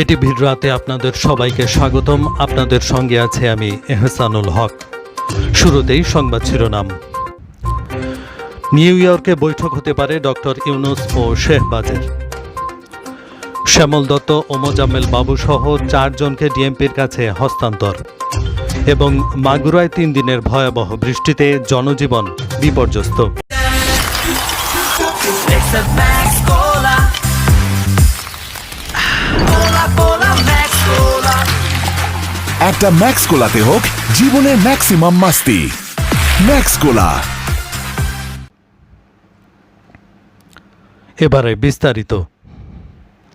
এটি ভিড় রাতে আপনাদের সবাইকে স্বাগতম। আপনাদের সঙ্গে আছে আমি এহসানুল হক। শুরুতেই সংবাদ শিরোনাম। নিউ ইয়র্কে বৈঠক হতে পারে ডক্টর ইউনুস ও শেহবাজের শ্যামল দত্ত ও মোজাম্মেল বাবু সহ চারজনকে ডিএমপির কাছে হস্তান্তর। এবং মাগুরায় তিন দিনের ভয়াবহ বৃষ্টিতে জনজীবন বিপর্যস্ত। একটা ম্যাক্স কোলাতে হোক জীবনে ম্যাক্সিমাম মাস্তি। ম্যাক্স কোলা এবারে বিস্তারিত।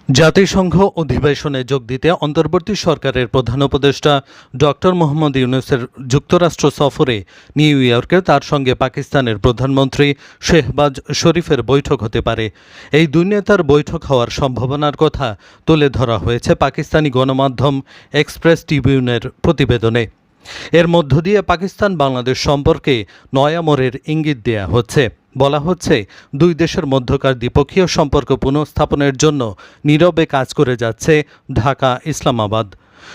জাতিসংঘ অধিবেশনে যোগ দিতে অন্তর্বর্তী সরকারের প্রধান উপদেষ্টা ডক্টর মোহাম্মদ ইউনুসের যুক্তরাষ্ট্র সফরে নিউ ইয়র্কে তার সঙ্গে পাকিস্তানের প্রধানমন্ত্রী শেহবাজ শরীফের বৈঠক হতে পারে। এই দুই নেতার বৈঠক হওয়ার সম্ভাবনার কথা তুলে ধরা হয়েছে পাকিস্তানি গণমাধ্যম এক্সপ্রেস ট্রিবিউনের প্রতিবেদনে। এর মধ্য দিয়ে পাকিস্তান বাংলাদেশ সম্পর্কে নয়া মোড়ের ইঙ্গিত দেয়া হচ্ছে। বলা হচ্ছে, দুই দেশের মধ্যকার দ্বিপক্ষীয় সম্পর্ক পুনঃস্থাপনের জন্য নীরবে কাজ করে যাচ্ছে ঢাকা, ইসলামাবাদ।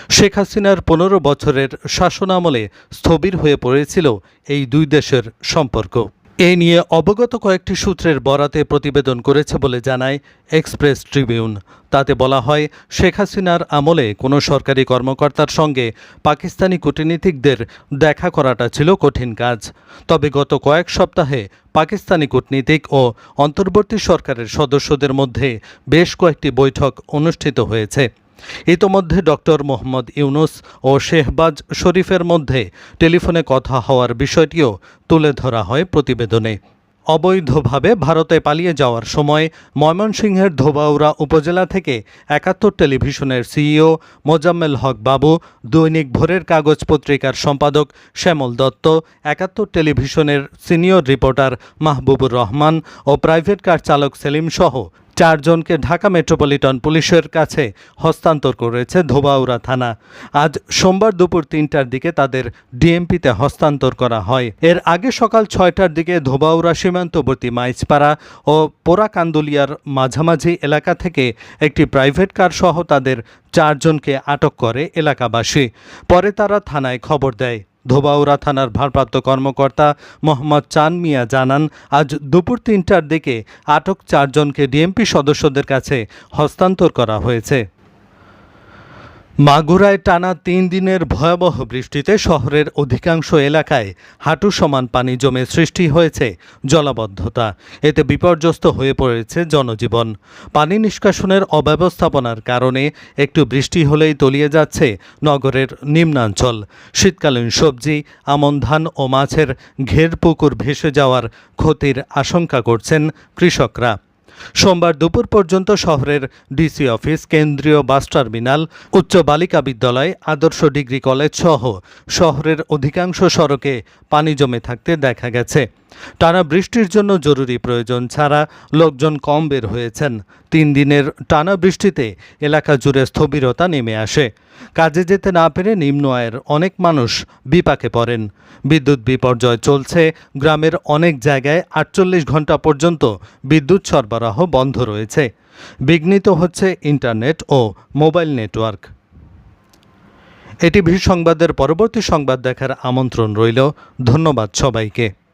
শেখ হাসিনার পনেরো বছরের শাসনামলে স্থবির হয়ে পড়েছিল এই দুই দেশের সম্পর্ক। এ নিয়ে অবগত কয়েকটি সূত্রের বরাতে প্রতিবেদন করেছে বলে জানায় এক্সপ্রেস ট্রিবিউন। তাতে বলা হয়, শেখ হাসিনার আমলে কোনো সরকারি কর্মকর্তার সঙ্গে পাকিস্তানি কূটনীতিকদের দেখা করাটা ছিল কঠিন কাজ। তবে গত কয়েক সপ্তাহে পাকিস্তানি কূটনীতিক ও অন্তর্বর্তী সরকারের সদস্যদের মধ্যে বেশ কয়েকটি বৈঠক অনুষ্ঠিত হয়েছে। ইতোমধ্যে ডক্টর মোহাম্মদ ইউনুস ও শেহবাজ শরীফের মধ্যে টেলিফোনে কথা হওয়ার বিষয়টিও তুলে ধরা হয় প্রতিবেদনে। অবৈধভাবে ভারতে পালিয়ে যাওয়ার সময় ময়মনসিংহের ধোবাউড়া উপজেলা থেকে একাত্তর টেলিভিশনের সিইও মোজাম্মেল হক বাবু, দৈনিক ভোরের কাগজ পত্রিকার সম্পাদক শ্যামল দত্ত, একাত্তর টেলিভিশনের সিনিয়র রিপোর্টার মাহবুবুর রহমান ও প্রাইভেট কার চালক সেলিম সহ চারজনকে ঢাকা মেট্রোপলিটন পুলিশের কাছে হস্তান্তর করেছে ধোবাউড়া থানা। আজ সোমবার দুপুর তিনটার দিকে তাদের ডিএমপিতে হস্তান্তর করা হয়। এর আগে সকাল ছয়টার দিকে ধোবাউড়া সীমান্তবর্তী মাইজপাড়া ও পোড়াকান্দুলিয়ার মাঝামাঝি এলাকা থেকে একটি প্রাইভেট কার সহ তাদের চারজনকে আটক করে এলাকাবাসী। পরে তারা থানায় খবর দেয়। ধোবাউড়া থানার ভারপ্রাপ্ত কর্মকর্তা মোহাম্মদ চান মিয়া জানান, আজ দুপুর তিনটার দিকে আটক চারজনকে ডিএমপি সদস্যদের কাছে হস্তান্তর করা হয়েছে। মাগুরায় টানা তিন দিনের ভয়াবহ বৃষ্টিতে শহরের অধিকাংশ এলাকায় হাঁটু সমান পানি জমে সৃষ্টি হয়েছে জলাবদ্ধতা। এতে বিপর্যস্ত হয়ে পড়েছে জনজীবন। পানি নিষ্কাশনের অব্যবস্থাপনার কারণে একটু বৃষ্টি হলেই তলিয়ে যাচ্ছে নগরের নিম্নাঞ্চল। শীতকালীন সবজি, আমন ধান ও মাছের ঘের পুকুর ভেসে যাওয়ার ক্ষতির আশঙ্কা করছেন কৃষকরা। সোমবার দুপুর পর্যন্ত শহরের ডিসি অফিস, কেন্দ্রীয় বাস টার্মিনাল, উচ্চ বালিকা বিদ্যালয়, আদর্শ ডিগ্রি কলেজ সহ শহরের অধিকাংশ সড়কে পানি জমে থাকতে দেখা গেছে। টানা বৃষ্টির জন্য জরুরি প্রয়োজন ছাড়া লোকজন কম বের হয়েছেন। তিন দিনের টানা বৃষ্টিতে এলাকা জুড়ে স্থবিরতা নেমে আসে। কাজে যেতে না পেরে নিম্ন আয়ের অনেক মানুষ বিপাকে পড়েন। বিদ্যুৎ বিপর্যয় চলছে, গ্রামের অনেক জায়গায় আটচল্লিশ ঘণ্টা পর্যন্ত বিদ্যুৎ সরবরাহ বন্ধ রয়েছে। বিঘ্নিত হচ্ছে ইন্টারনেট ও মোবাইল নেটওয়ার্ক। এটি এটিভি সংবাদের পরবর্তী সংবাদ দেখার আমন্ত্রণ রইল। ধন্যবাদ সবাইকে।